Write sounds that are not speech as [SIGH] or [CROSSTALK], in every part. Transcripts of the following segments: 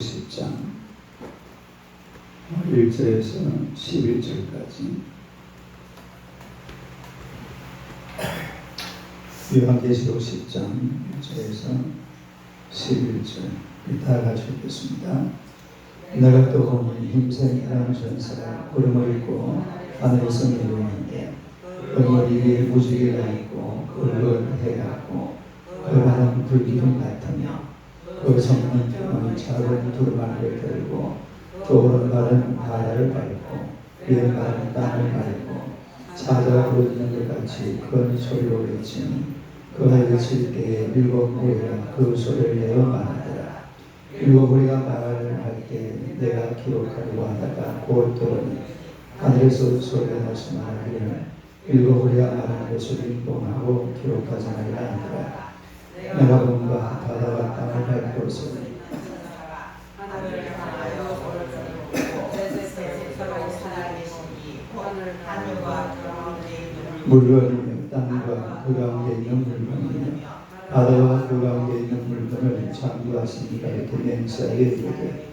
10장 1절에서 11절까지 요한계시록 10장 1절에서 11절 다 같이 읽겠습니다. 내가 또 보니 힘센 하나님 전사가 구름을 입고 하늘에서 내려오는데 그 머리 위에 무지개가 있고 그걸 해갖고 그 바람 불기둥 같으며 그 성문 병원이 작은 두루마리를 들고 또 오른발은 바다를 밟고 왼발은 땅을 밟고 사자가 부르짖는 것 같이 큰 소리로 외치니 그가 외칠 때에 일곱 무리가 그 소리를 내어 말하더라. 일곱 무리가 말을 할 때 내가 기록하려고 하다가 곧 들으니 하늘에서 소리가 나서 말하기를 일곱 무리가 말하는 것을 인봉하고 기록하지 말라 하더라 내가 본바 바다와 땅을 밟고 있는 물건이며 땅과 그 가운데 있는 물건이며 바다와 그 가운데 있는 물건을 창조하시니까 이렇게 맹세하게 이르되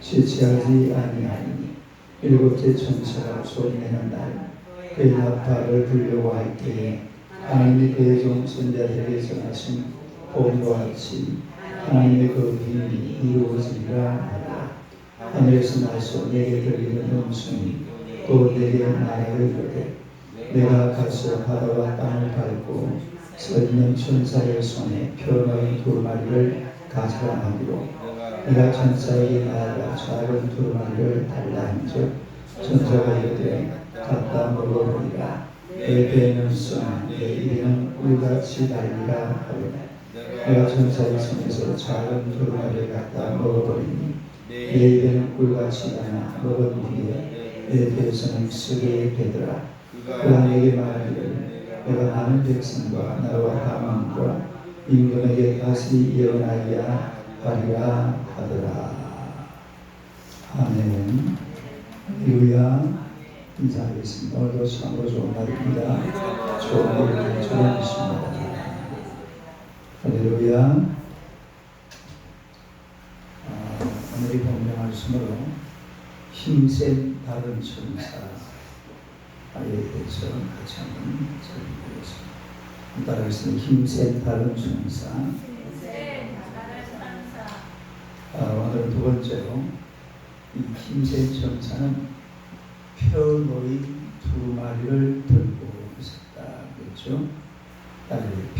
지체하지 아니하니 일곱째 천사가 소리내는 날 그의 나팔을 불려고 할 때에 하나님이 그의 종 선자들에게 전하신 복음과 같이 하나님의 그 비밀이 이루어지리라 하늘에서 나서 내게 들리는 음성이 또 내게 말하여 이르되 내가 가서 바다와 땅을 밟고 서 있는 천사의 손에 표어놓은 두루마리를 가져라 하기로 내가 천사에게 나아가 작은 두루마리를 달라 한즉 천사가 이르되 갖다 먹어보리라. 내 배에는 쏘내 입에는 꿀같이 달리라 하오매 내가 천사의 손에서 작은 두루마리를 갖다 먹어버리니 내 입에는 꿀같이 나나 후에 내 배에서는 쓰게 되더라. 그가 내게 말하기를 내가 많은 백성과 나라와 가망과 임금에게 다시 예언하리라 하리라 하더라. 아멘. 할렐루야. 인사하겠습니다. 오늘도 참으로 좋은 날입니다. 좋은 일을 주님이십니다 할렐루야 아, 오늘이 본명 말씀으로 힘센 다른 천사 아에 대해서 같이 한번 살펴보겠습니다. 따라하겠습니다. 힘센 다른 천사. 아, 오늘은 두 번째로 이 힘센 천사는 펴놓인 두 마리를 들고 있었다. 그렇죠? 따라해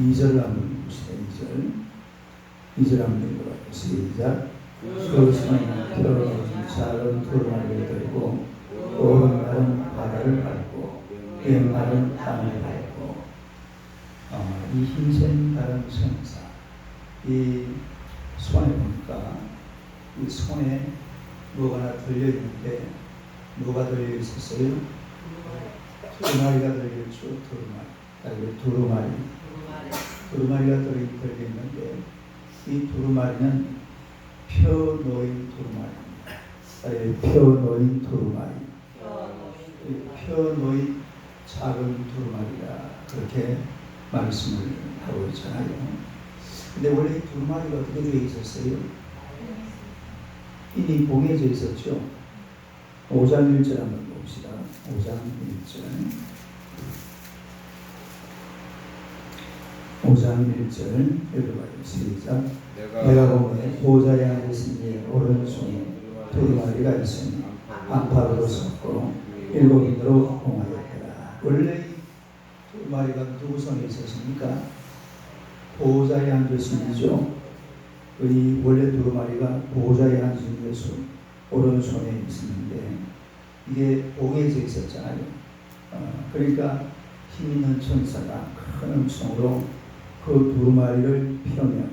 2절 한번 봅시다. 2절. 2절 한번 읽어봐요. 시작. 그 손에는 펴놓은 작은 두루마리를 들고 오른발은 바다를 밟고 왼발은 땅을 밟고 어, 이 힘센 다른 천사 이 손에 보니까 이 손에 뭐가 하나 들려 있는데 뭐가 들려 있었어요? 두루마리가 들렸죠 두루마리 두루마리 두루마리가 들려 있는데 이 두루마리는 펴놓인 두루마리입니다. 아니, 펴놓인 두루마리. 이 펴놓인 작은 두루마리가 그렇게 말씀을 하고 있잖아요. 근데 원래 이 두루마리가 어떻게 되어 있었어요? 이미 봉해져 있었죠. 5장 1절 한번 봅시다. 5장 1절. 5장 1절 읽어봐요. 시작. 내가 보매 보좌에 앉으신 이의 오른손에 두루마리가 있으니 안팎으로 섰고 일곱 인으로 공하였더라. 원래 이 두루마리가 누구 손에 있었습니까? 보좌에 앉으신 이죠. 이 원래 두루마리가 보좌에 앉은 예수 오른손에 있었는데 이게 봉해져 있었잖아요. 어, 그러니까 힘 있는 천사가 큰 음성으로 그 두루마리를 펴며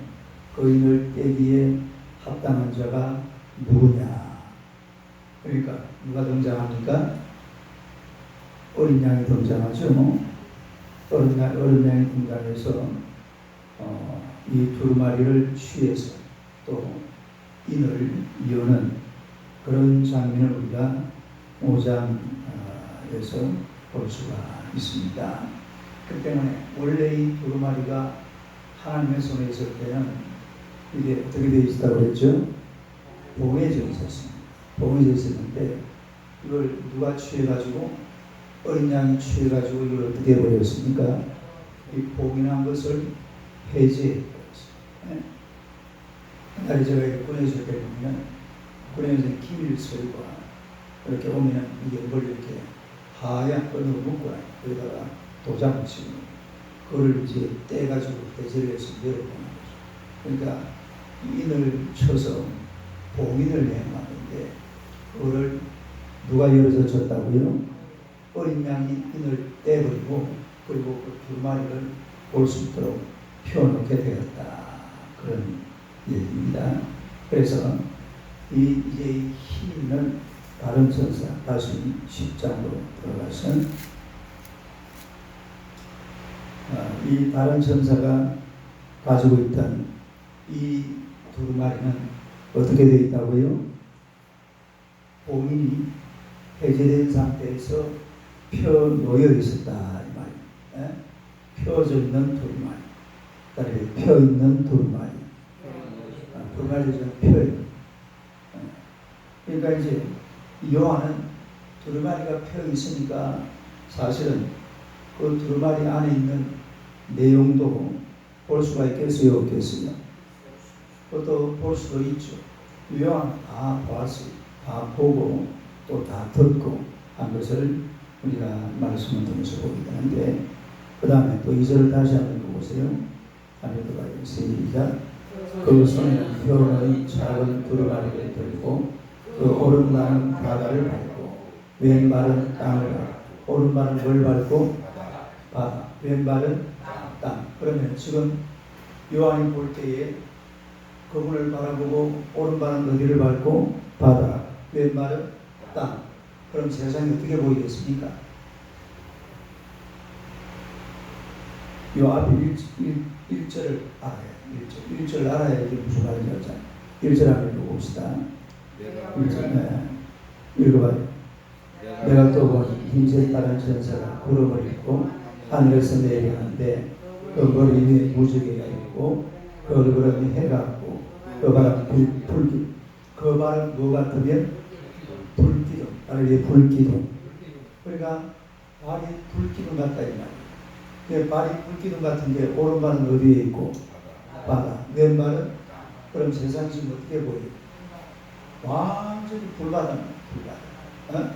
거인을 떼기에 합당한 자가 누구냐? 그러니까 누가 등장합니까? 어린 양이 등장하죠. 뭐. 어린, 양, 어린 양이 등장해서 어, 이 두루마리를 취해서 또 인을 이어는 그런 장면을 우리가 5장에서 볼 수가 있습니다. 그 때문에 원래 이 두루마리가 하나님의 손에 있을 때는 이게 어떻게 되어 있다고 그랬죠? 봉해져 있었습니다. 봉해져 있었는데 이걸 누가 취해가지고 어린 양이 취해가지고 이걸 어떻게 해버렸습니까? 이 봉인한 것을 해제해버렸어요. 네? 옛날에 제가 이렇게 군에서 때 보면 군에서 기밀 서류가 이렇게 오면 이게 뭘 이렇게 하얀 끈으로 묶어놔요. 거기다가 도장을 치고 그걸 이제 떼가지고 해제를 해서 열어보는 거죠. 그러니까 인을 쳐서 봉인을 내놨는데 그거를 누가 열어서 줬다고요? 어린 양이 인을 떼버리고 그리고 그 두 마리를 볼 수 있도록 펴놓게 되었다. 그런 얘기입니다. 그래서 이 이제 이 힘은 다른 천사 다시 10장으로 들어가서 아, 이 다른 천사가 가지고 있던 이 두루마리는 어떻게 되어 있다고요? 봉인이 해제된 상태에서 펴 놓여 있었다 이 말이에요. 예? 펴져 있는 두루마리. 그다음에 펴 있는 두루마리. 아, 두루마리 좀 펴요. 예. 그러니까 이제 요한은 두루마리가 펴 있으니까 사실은 그 두루마리 안에 있는 내용도 볼 수가 있겠어요, 없겠어요? 그것도 볼 수도 있죠. 요한 다 보았어요. 다 보고 또 다 듣고 한 것을 우리가 말씀을 통해서 보게 되는데 그 다음에 또 이절을 다시 한번 보세요. 더 봐요. 시작. 그 손에는 혀의 작은 두루마리를 들고 그 오른발은 바다를 밟고 왼발은 땅을 밟고 오른발은 뭘 밟고 바다 왼발은 땅. 그러면 지금 요한이 볼 때에 그분을 바라보고 오른발은 어디를 밟고 바다 왼발은 땅. 그럼 세상이 어떻게 보이겠습니까? 요 앞에 일, 일, 일절을 알아야 일절 일절 알아야지 무슨 말인지 알잖아요 일절 한번 읽어봅시다. 일절. 네. 읽어봐요. 내가 또 흰색 다른 천사가 구름을 입고 하늘에서 내려가는데 그 머리 위에 무지개가 있고 그 얼굴은 해 같고 그 발은 불, 불기. 그 발은 뭐 같으면? 불기둥. 발이 불기둥. 그러니까 발이 불기둥 같다 이 말이에요 그 발이 불기둥 같은 게 오른발은 어디에 있고 바다. 왼발은 그럼 세상 지금 어떻게 보여요? 완전히 불바다는 불바다. 어?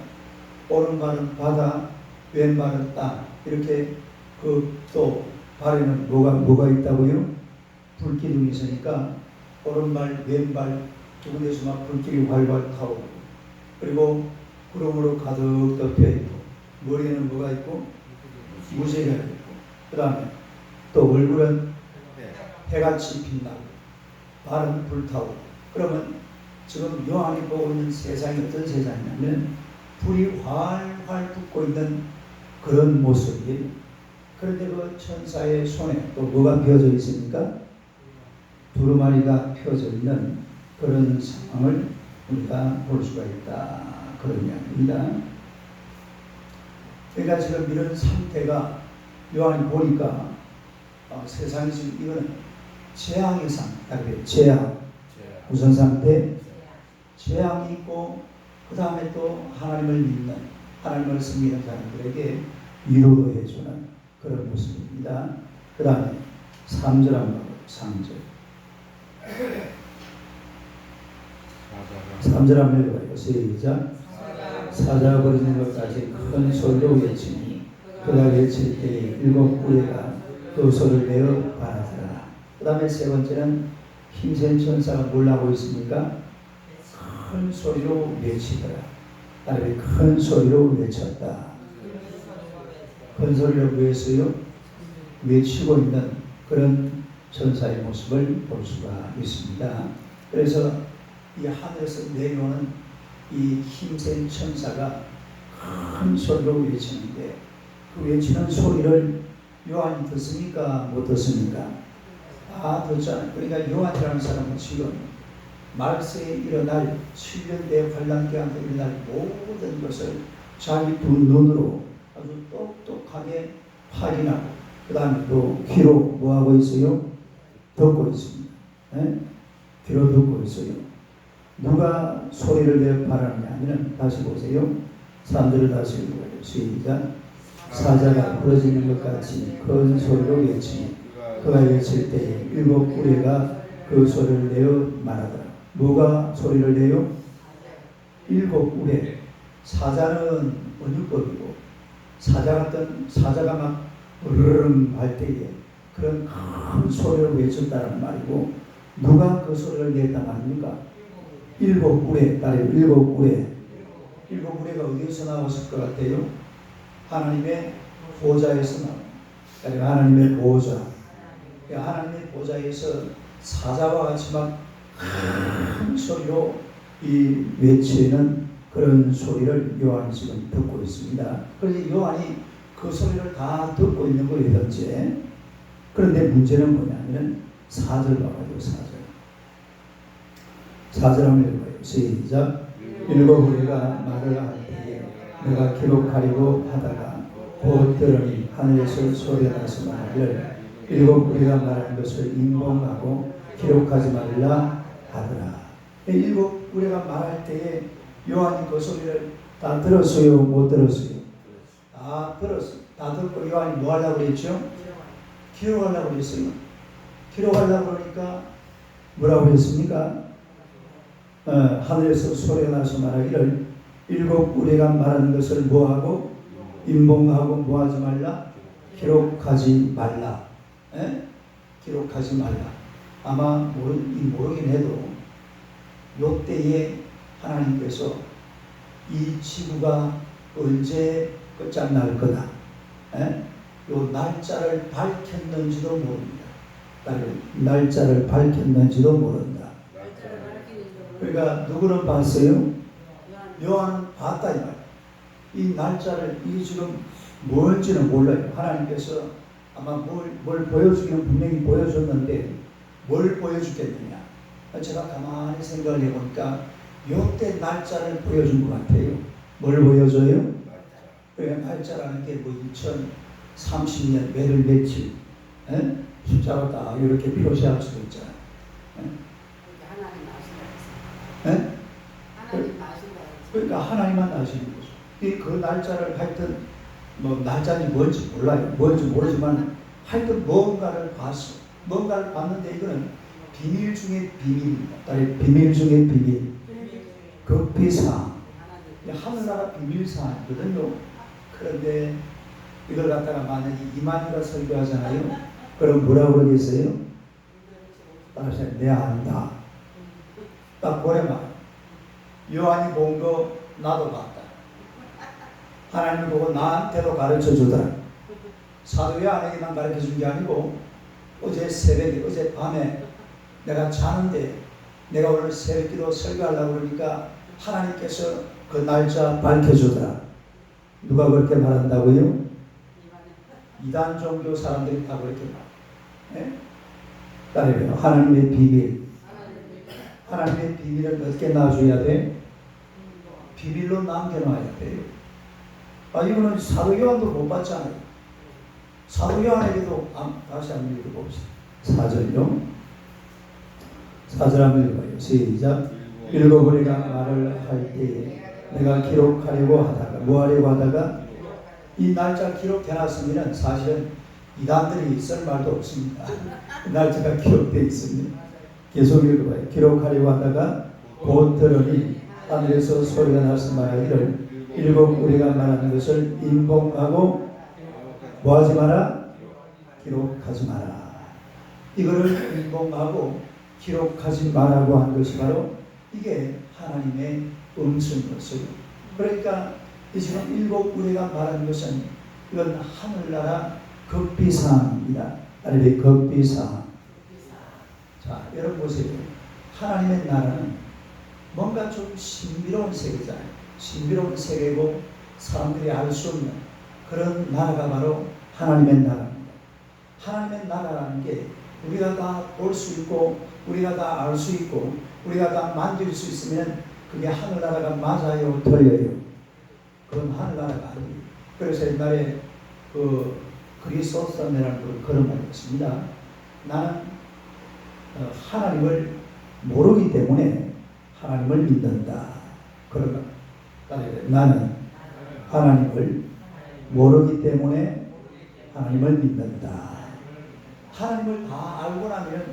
오른발은 바다, 왼발은 땅. 이렇게 그 또 발에는 뭐가 뭐가 있다고요? 불기둥이 있으니까 오른발, 왼발 두 군데서 막 불길이 활활 타오르고 그리고 구름으로 가득 덮여 있고 머리에는 뭐가 있고 무쇠가 있고 그 다음에 또 얼굴은 해같이 빛나고 발은 불타고 그러면 지금 요한이 보고 있는 세상이 어떤 세상이냐면 불이 활활 붙고 있는 그런 모습이에요. 그런데 그 천사의 손에 또 뭐가 펴져 있습니까? 두루마리가 펴져 있는 그런 상황을 우리가 볼 수가 있다. 그런 이야기입니다. 그러니까 지금 이런 상태가 요한이 보니까 어, 세상이 지금 이거는 재앙의 상태, 재앙, 우선 상태, 재앙이 있고 그 다음에 또 하나님을 믿는 하나님을 섬기는 사람들에게 위로도 해주는 그런 모습입니다. 그 다음에 3절 한번 3절 3절 한번 읽어봐요. 시작 사자가 버리는 것까지 큰 소리로 외치니 그가 외칠 때에 일곱 부회가 그 소리를 내어 바라더라. 그 다음에 세 번째는 힘센 천사가 뭘 하고 있습니까? 큰 소리로 외치더라. 다음에 큰 소리로 외쳤다. 큰 소리로 외쳤어요. 외치고 있는 그런 천사의 모습을 볼 수가 있습니다. 그래서 이 하늘에서 내려오는 이 힘센 천사가 큰 소리로 외치는데 그 외치는 소리를 요한이 듣습니까? 못 듣습니까? 다 듣잖아요. 그러니까 요한이라는 사람은 지금 말세에 일어날 7년대 환란기한테 일어날 모든 것을 자기 두 눈으로 아주 똑똑하게 확인하고 그 다음에 또 귀로 뭐하고 있어요? 듣고 있습니다. 예? 귀로 듣고 있어요. 누가 소리를 내어 바라느냐 하면 다시 보세요. 3절을 다시 읽어요. 시작. 사자가 부러지는 것 같이 큰 소리로 외치니 그가 외칠 때에 일곱 우레가 그 소리를 내어 말하더라. 누가 소리를 내요? 일곱 우레. 사자는 언유법이고 사자 같은 사자가 막 으르릉 할 때에 그런 큰 소리를 외쳤다는 말이고 누가 그 소리를 냈다 말입니까? 일곱 우레 딸이 일곱 우레 일곱 우레가 어디에서 나왔을 것 같아요? 하나님의 보좌에서 나옵니다. 그러니까 하나님의 보좌. 그러니까 하나님의 보좌에서 사자와 같이 막 큰 소리로 이 외치는 그런 소리를 요한이 지금 듣고 있습니다. 그래서 요한이 그 소리를 다 듣고 있는 거예요, 현재. 그런데 문제는 뭐냐면 사절 봐봐요, 사절. 사절 한번 읽어봐요. 시작. 일곱 우리가 말을 할 때에 내가 기록하려고 하다가 곧 들으니 하늘에서 소리가 나서 말하기를 일곱 우리가 말하는 것을 인봉하고 기록하지 말라. 일곱 우리가 말할 때에 요한이 그 소리를 다 들었어요, 못 들었어요? 다 들었어요. 다 듣고 요한이 뭐 하려고 그랬죠? 기록하려고 그랬어요. 기록하려고 그러니까 뭐라고 그랬습니까? 어, 하늘에서 소리가 나서 말하기를 일곱 우리가 말하는 것을 뭐하고 인봉하고 뭐하지 말라 기록하지 말라 에? 기록하지 말라 아마 모르, 이 모르긴 해도 요 때에 하나님께서 이 지구가 언제 끝장날 거다 에? 요 날짜를 밝혔는지도 모릅니다 날짜를 밝혔는지도 모른다 그러니까 누구는 봤어요? 요한은 봤다 이 말이야. 이 날짜를 이게 지금 뭔지는 몰라요. 하나님께서 아마 뭘, 뭘 보여주기는 분명히 보여줬는데 뭘 보여주겠느냐. 제가 가만히 생각을 해보니까 요때 날짜를 보여준 것 같아요. 뭘 보여줘요? 그러니까 날짜라는 게 뭐 2030년 매를 며칠 에? 숫자로 딱 이렇게 표시할 수도 있잖아요. 에? 그러니까 하나님만 아시는 거죠. 이그 날짜를 하여튼 뭐 날짜니 뭔지 몰라요. 뭔지 모르지만 하여튼 뭔가를 봤어. 뭔가를 봤는데 이거는 비밀 중에 비밀입니다. 딸이 비밀 중에 비밀. 급비사항. 하늘나라 비밀사항이거든요. 그런데 이걸 갖다가 만약에 이만희가 설교하잖아요. 그럼 뭐라고 그러겠어요? 따라서 내 안다. 딱 말. 요한이 본 거 나도 봤다. 하나님 보고 나한테도 가르쳐 주더라. 사도 요한에게만 가르쳐 준 게 아니고 어제 새벽에 어제 밤에 내가 자는데 내가 오늘 새벽기도 설교하려고 그러니까 하나님께서 그 날짜 밝혀주더라. 누가 그렇게 말한다고요? 이단 종교 사람들이 다 그렇게 말. 예? 따르래요. 하나님의 비밀. 하나님의 비밀을 어떻게 놔줘야 돼? 비밀로 남겨놔야 돼요. 아, 이거는 사도 요한도 못 봤잖아요. 사도 요한에게도 아, 다시 한번 읽어봅시다. 사절요. 사절 한번 읽어요. 시작. 우리가 말을 할 때에 내가 기록하려고 하다가 뭐 하려고 하다가 이 날짜 기록해놨으면 사실은 이단들이 있을 말도 없습니다. 날짜가 기록되어 있습니다. 계속 읽어봐요. 기록하려고 하다가 곧 들으니 하늘에서 소리가 나서 말하기를 일곱 우리가 말하는 것을 인봉하고 뭐하지 마라? 기록하지 마라. 이거를 인봉하고 기록하지 마라고 한 것이 바로 이게 하나님의 음성이었어요. 그러니까 이 지금 일곱 우리가 말하는 것은 이건 하늘나라 급비사항입니다. 아니 급비사항. 자, 여러분 보세요. 하나님의 나라는 뭔가 좀 신비로운 세계잖아요. 신비로운 세계고 사람들이 알 수 없는 그런 나라가 바로 하나님의 나라입니다. 하나님의 나라라는 게 우리가 다 볼 수 있고 우리가 다 알 수 있고 우리가 다 만질 수 있으면 그게 하늘나라가 맞아요, 틀려요. 그건 하늘나라가 아니에요. 그래서 옛날에 그 그리스도스라는 그런 말이 있습니다. 나는 어, 하나님을 모르기 때문에 하나님을 믿는다. 따라해야 돼. 나는 하나님을 모르기 때문에 하나님을 믿는다. 하나님을 다 알고 나면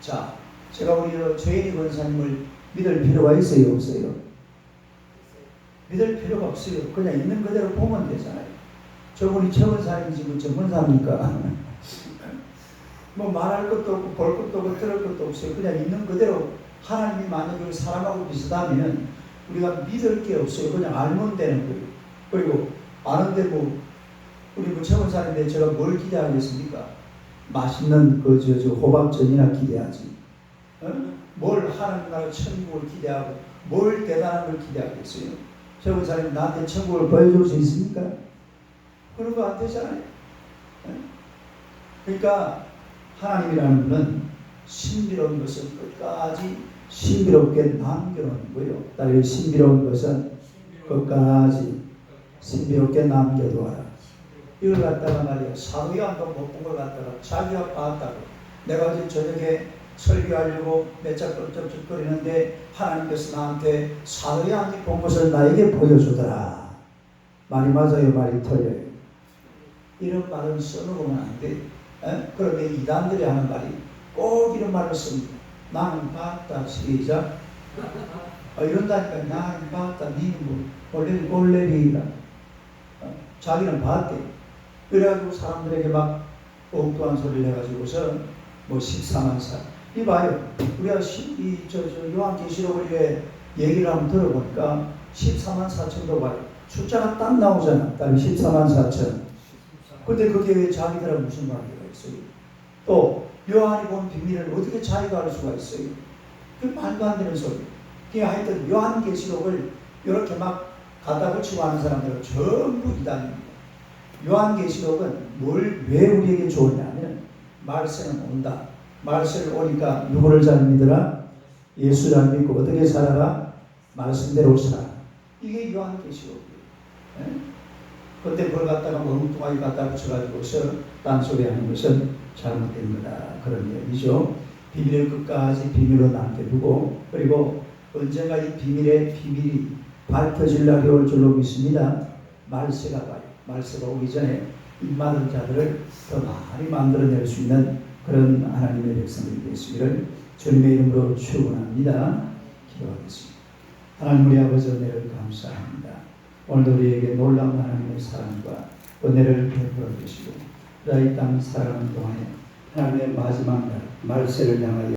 자 제가 우리 죄인이 권사님을 믿을 필요가 있어요 없어요? 믿을 필요가 없어요. 그냥 있는 그대로 보면 되잖아요. 저분이 최원사님이 지금 전문사입니까? [LAUGHS] 뭐 말할 것도 없고 볼 것도 없고 들을 것도 없어요. 그냥 있는 그대로 하나님이 만약에 사람하고 비슷하면 우리가 믿을 게 없어요. 그냥 알면 되는 거예요. 그리고 아는데 뭐 우리 뭐 최원사님인데 제가 뭘 기대하겠습니까? 맛있는 그 저 저 호박전이나 기대하지. 어? 뭘 하나님 나라 천국을 기대하고 뭘 대단한 걸 기대하겠어요? 최원사님 나한테 천국을 보여줄 수 있습니까? 그런 거 안 되잖아요. 어? 그러니까 하나님이라는 분은 신비로운 것은 끝까지 신비롭게 남겨놓는 거예요. 따로 신비로운 것은 끝까지 신비롭게 남겨두어라. 이걸 갖다가 말이야 사도요한도 못본 걸 갖다가 자기가 봤다고 내가 어제 저녁에 설교하려고 몇짝 쩍쩍거리는데 하나님께서 나한테 사도요한이 본 것을 나에게 보여주더라. 말이 맞아요, 말이 틀려요. 이런 말은 써놓으면 안 돼. 에? 그런데 이단들이 하는 말이 꼭 이런 말을 씁니다. 나는 봤다, 시작. 어, 이런다니까 나는 봤다, 니는 뭐 원래는 꼴레리라. 어, 자기는 봤대. 그래가지고 사람들에게 막 엉뚱한 소리를 해가지고서 뭐 14만 살. 이 봐요. 우리가 이저 저 요한계시록을 얘기를 한번 들어보니까 14만 4천도 봐요. 숫자가 딱 나오잖아. 딱 14만 4천. 근데 그게 왜 자기들은 무슨 관계가 있어요? 또 요한이 본 비밀을 어떻게 자기가 알 수가 있어요? 그 말도 안 되는 소리. 그냥 하여튼 요한계시록을 이렇게 막 갖다 붙이고 하는 사람들은 전부 이단입니다. 요한계시록은 뭘 왜 우리에게 좋으냐면 말세는 온다. 말세를 오니까 누구를 잘 믿으라? 예수 잘 믿고 어떻게 살아라? 말씀대로 살아. 이게 요한계시록이에요. 예? 그때 그걸 갖다가 멍뚱하게 갖다 붙여가지고서 딴소리 하는 것은 잘못된 거다. 그런 얘기죠. 비밀을 끝까지 비밀로 남겨두고 그리고 언젠가 이 비밀의 비밀이 밝혀질 날이 올 줄로 믿습니다. 말세가 와요. 말세가 오기 전에 입맞은 자들을 더 많이 만들어낼 수 있는 그런 하나님의 백성들이 되시기를 주님의 이름으로 축원합니다. 기도하겠습니다. 하나님 우리 아버지 은혜를 감사합니다. 오늘도 우리에게 놀라운 하나님의 사랑과 은혜를 베풀어 주시고 이땅 살아가는 동안에 하나님의 마지막 날 말세를 향하여